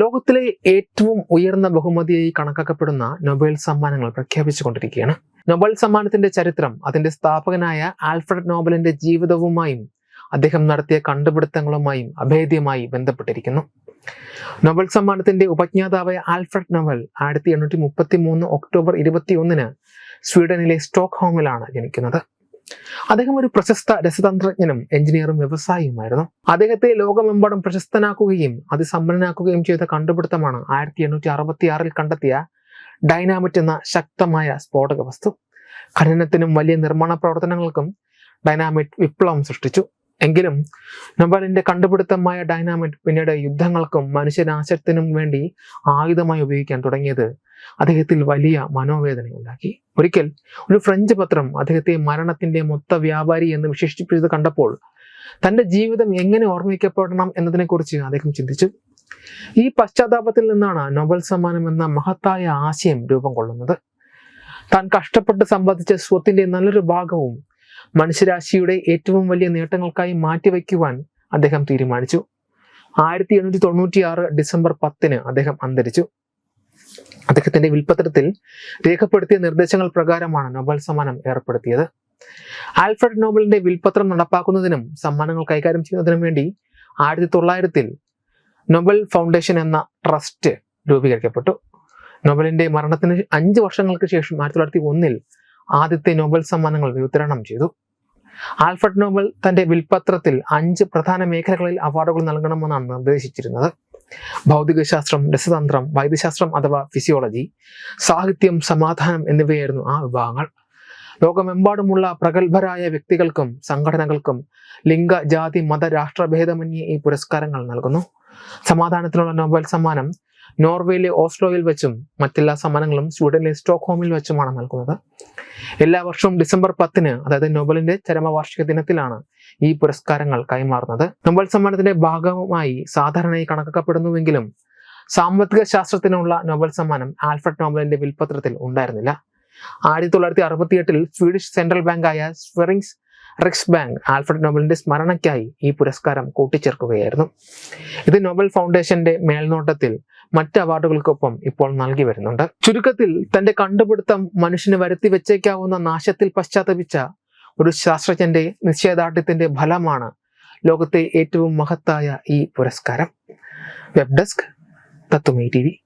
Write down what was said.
ലോകത്തിലെ ഏറ്റവും ഉയർന്ന ബഹുമതിയായി കണക്കാക്കപ്പെടുന്ന നൊബേൽ സമ്മാനങ്ങൾ പ്രഖ്യാപിച്ചുകൊണ്ടിരിക്കുകയാണ്. നൊബേൽ സമ്മാനത്തിന്റെ ചരിത്രം അതിന്റെ സ്ഥാപകനായ ആൽഫ്രഡ് നോബലിന്റെ ജീവിതവുമായും അദ്ദേഹം നടത്തിയ കണ്ടുപിടുത്തങ്ങളുമായും അഭേദ്യമായി ബന്ധപ്പെട്ടിരിക്കുന്നു. നൊബൽ സമ്മാനത്തിന്റെ ഉപജ്ഞാതാവായ ആൽഫ്രഡ് നൊബൽ ആയിരത്തി എണ്ണൂറ്റി മുപ്പത്തി മൂന്ന് ഒക്ടോബർ ഇരുപത്തി ഒന്നിന് സ്വീഡനിലെ സ്റ്റോക്ക്ഹോമിലാണ് ജനിക്കുന്നത്. അദ്ദേഹം ഒരു പ്രശസ്ത രസതന്ത്രജ്ഞനും എഞ്ചിനീയറും വ്യവസായിയുമായിരുന്നു. അദ്ദേഹത്തെ ലോകമെമ്പാടും പ്രശസ്തനാക്കുകയും അതിസമ്പന്നനാക്കുകയും ചെയ്ത കണ്ടുപിടുത്തമാണ് ആയിരത്തി എണ്ണൂറ്റി അറുപത്തി ആറിൽ കണ്ടെത്തിയ ഡൈനാമിറ്റ് എന്ന ശക്തമായ സ്ഫോടക വസ്തു. ഖനനത്തിനും വലിയ നിർമ്മാണ പ്രവർത്തനങ്ങൾക്കും ഡൈനാമിറ്റ് വിപ്ലവം സൃഷ്ടിച്ചു. എങ്കിലും നൊബലിന്റെ കണ്ടുപിടുത്തമായ ഡൈനാമിറ്റ് പിന്നീട് യുദ്ധങ്ങൾക്കും മനുഷ്യനാശത്തിനും വേണ്ടി ആയുധമായി ഉപയോഗിക്കാൻ തുടങ്ങിയത് അദ്ദേഹത്തിൽ വലിയ മനോവേദന ഉണ്ടാക്കി. ഒരിക്കൽ ഒരു ഫ്രഞ്ച് പത്രം അദ്ദേഹത്തെ മരണത്തിന്റെ മൊത്ത വ്യാപാരി എന്ന് വിശേഷിപ്പിച്ചത് കണ്ടപ്പോൾ തന്റെ ജീവിതം എങ്ങനെ ഓർമ്മിക്കപ്പെടണം എന്നതിനെക്കുറിച്ച് അദ്ദേഹം ചിന്തിച്ചു. ഈ പശ്ചാത്താപത്തിൽ നിന്നാണ് നൊബൽ സമ്മാനം എന്ന മഹത്തായ ആശയം രൂപം കൊള്ളുന്നത്. താൻ കഷ്ടപ്പെട്ട് സമ്പാദിച്ച സ്വത്തിന്റെ നല്ലൊരു ഭാഗവും മനുഷ്യരാശിയുടെ ഏറ്റവും വലിയ നേട്ടങ്ങൾക്കായി മാറ്റിവെക്കുവാൻ അദ്ദേഹം തീരുമാനിച്ചു. ആയിരത്തി എണ്ണൂറ്റി തൊണ്ണൂറ്റി ആറ് ഡിസംബർ പത്തിന് അദ്ദേഹം അന്തരിച്ചു. അദ്ദേഹത്തിന്റെ വിൽപ്പത്രത്തിൽ രേഖപ്പെടുത്തിയ നിർദ്ദേശങ്ങൾ പ്രകാരമാണ് നോബൽ സമ്മാനം ഏർപ്പെടുത്തിയത്. ആൽഫ്രഡ് നോബലിന്റെ വിൽപ്പത്രം നടപ്പാക്കുന്നതിനും സമ്മാനങ്ങൾ കൈകാര്യം ചെയ്യുന്നതിനും വേണ്ടി ആയിരത്തി തൊള്ളായിരത്തിൽ നോബൽ ഫൗണ്ടേഷൻ എന്ന ട്രസ്റ്റ് രൂപീകരിക്കപ്പെട്ടു. നോബലിന്റെ മരണത്തിന് അഞ്ച് വർഷങ്ങൾക്ക് ശേഷം ആയിരത്തി തൊള്ളായിരത്തി ഒന്നിൽ ആദ്യത്തെ നോബൽ സമ്മാനങ്ങൾ വിതരണം ചെയ്തു. ആൽഫ്രഡ് നോബൽ തന്റെ വിൽപ്പത്രത്തിൽ അഞ്ച് പ്രധാന മേഖലകളിൽ അവാർഡുകൾ നൽകണമെന്നാണ് നിർദ്ദേശിച്ചിരുന്നത്. ഭൗതികശാസ്ത്രം രസതന്ത്രം വൈദ്യശാസ്ത്രം അഥവാ ഫിസിയോളജി സാഹിത്യം സമാധാനം എന്നിവയായിരുന്നു ആ വിഭാഗങ്ങൾ. ലോകമെമ്പാടുമുള്ള പ്രഗത്ഭരായ വ്യക്തികൾക്കും സംഘടനകൾക്കും ലിംഗ ജാതി മത രാഷ്ട്രഭേദമന്യേ ഈ പുരസ്കാരങ്ങൾ നൽകുന്നു. സമാധാനത്തിനുള്ള നോബൽ സമ്മാനം നോർവേയിലെ ഓസ്ലോയിൽ വെച്ചും മറ്റെല്ലാ സമ്മാനങ്ങളും സ്വീഡനിലെ സ്റ്റോക്ക്ഹോമിൽ വെച്ചുമാണ് നൽകുന്നത്. എല്ലാ വർഷവും ഡിസംബർ പത്തിന് അതായത് നൊബലിന്റെ ചരമവാർഷിക ദിനത്തിലാണ് ഈ പുരസ്കാരങ്ങൾ കൈമാറുന്നത്. നോബൽ സമ്മാനത്തിന്റെ ഭാഗമായി സാധാരണയായി കണക്കാക്കപ്പെടുന്നുവെങ്കിലും സാമ്പത്തിക ശാസ്ത്രത്തിനുള്ള നോബൽ സമ്മാനം ആൽഫ്രഡ് നോബലിന്റെ വിൽപത്രത്തിൽ ഉണ്ടായിരുന്നില്ല. ആയിരത്തി തൊള്ളായിരത്തി അറുപത്തി എട്ടിൽ സ്വീഡിഷ് സെൻട്രൽ ബാങ്കായ സ്വെറിങ്സ് റിക്സ് ബാങ്ക് ആൽഫ്രഡ് നോബലിന്റെ സ്മരണയ്ക്കായി ഈ പുരസ്കാരം കൂട്ടിച്ചേർക്കുകയായിരുന്നു. ഇത് നോബൽ ഫൗണ്ടേഷന്റെ മേൽനോട്ടത്തിൽ മറ്റ് അവാർഡുകൾക്കൊപ്പം ഇപ്പോൾ നൽകി വരുന്നുണ്ട്. ചുരുക്കത്തിൽ തന്റെ കണ്ടുപിടുത്തം മനുഷ്യന് വരുത്തി വെച്ചേക്കാവുന്ന നാശത്തിൽ പശ്ചാത്തപിച്ച ഒരു ശാസ്ത്രജ്ഞന്റെ നിശ്ചയദാർഢ്യത്തിന്റെ ഫലമാണ് ലോകത്തെ ഏറ്റവും മഹത്തായ ഈ പുരസ്കാരം. Web desk തത്വമേ T